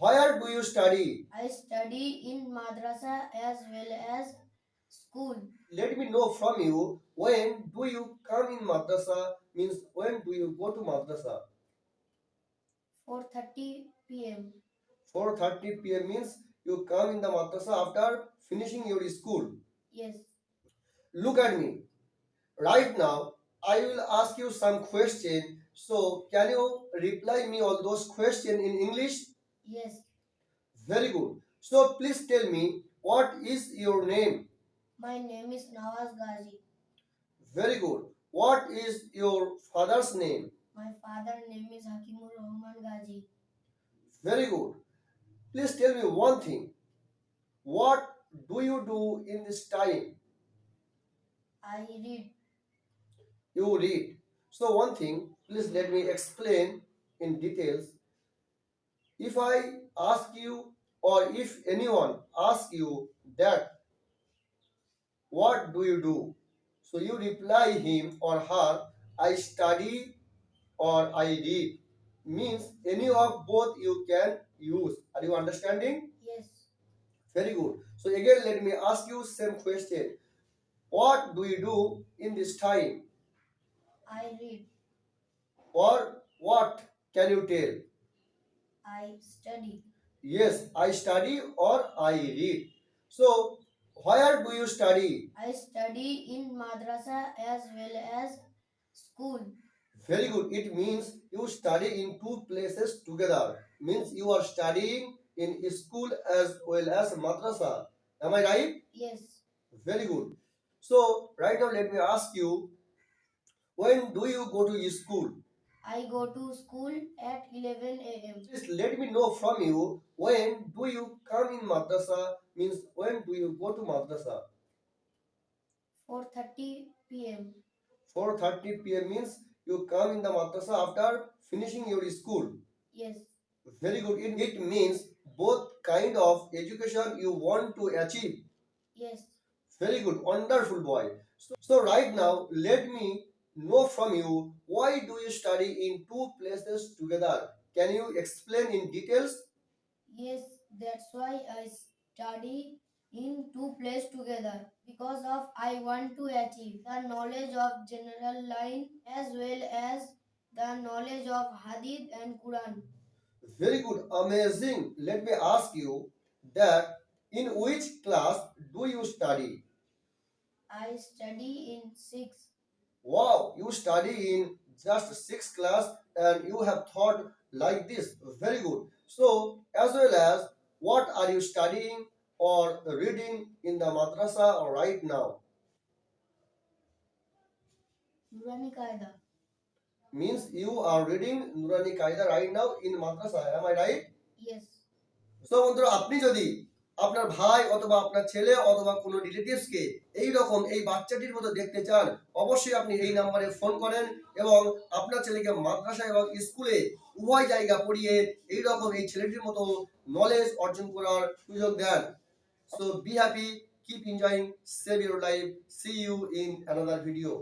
Where do you study? I study in madrasa as well as school. Let me know from you when do you come in madrasa means when do you go to madrasa? 4:30 p.m. 4:30 p.m. means you come in the madrasa after finishing your school. Yes. Look at me. Right now, I will ask you some question. So, can you reply me all those questions in English? Yes. Very good. So, please tell me what is your name? My name is Nawaz Ghazi. Very good. What is your father's name? My father's name is Hakimur Rahman Ghazi. Very good. Please tell me one thing. What do you do in this time? I read. You read. So one thing, please let me explain in details. If I ask you or if anyone asks you that what do you do? So you reply him or her, I study or I read. Means any of both you can use. Are you understanding? Yes. Very good. So again, let me ask you same question. What do you do in this time? I read. Or what can you tell? I study. Yes, I study or I read. So, where do you study? I study in madrasa as well as school. Very good. It means you study in two places together. Means you are studying in school as well as madrasa. Am I right? Yes. Very good. So, right now let me ask you, when do you go to school? I go to school at 11 a.m. Just let me know from you, when do you come in madrasa? Means when do you go to madrasa? 4:30 p.m. 4.30 p.m. means you come in the madrasa after finishing your school. Yes. Very good. It, it means both kind of education you want to achieve. Yes. Very good. Wonderful boy. So, so right now, let me know from you, why do you study in two places together? Can you explain in details? Yes, that's why I study in two places together because of I want to achieve the knowledge of general line as well as the knowledge of hadith and Quran. Very good. Amazing. Let me ask you that in which class do you study? I study in 6. Wow, you study in just sixth class and you have thought like this. Very good. So, as well as what are you studying or reading in the madrasa right now? Nurani Qaeda. Means you are reading Nurani Qaida right now in madrasa. Am I right? Yes. তো বন্ধুরা আপনি যদি আপনার ভাই অথবা আপনার ছেলে অথবা কোনো রিলেটিভসকে এই রকম এই বাচ্চাটির মতো দেখতে চান, অবশ্যই আপনি এই নাম্বারে ফোন করেন এবং আপনার ছেলেকে মাদ্রাসা এবং স্কুলে উভয় জায়গা পড়িয়ে এই রকম এই ছেলেটির মতো নলেজ অর্জন করার সুযোগ দেন। So be happy keep enjoying save your life see you in another video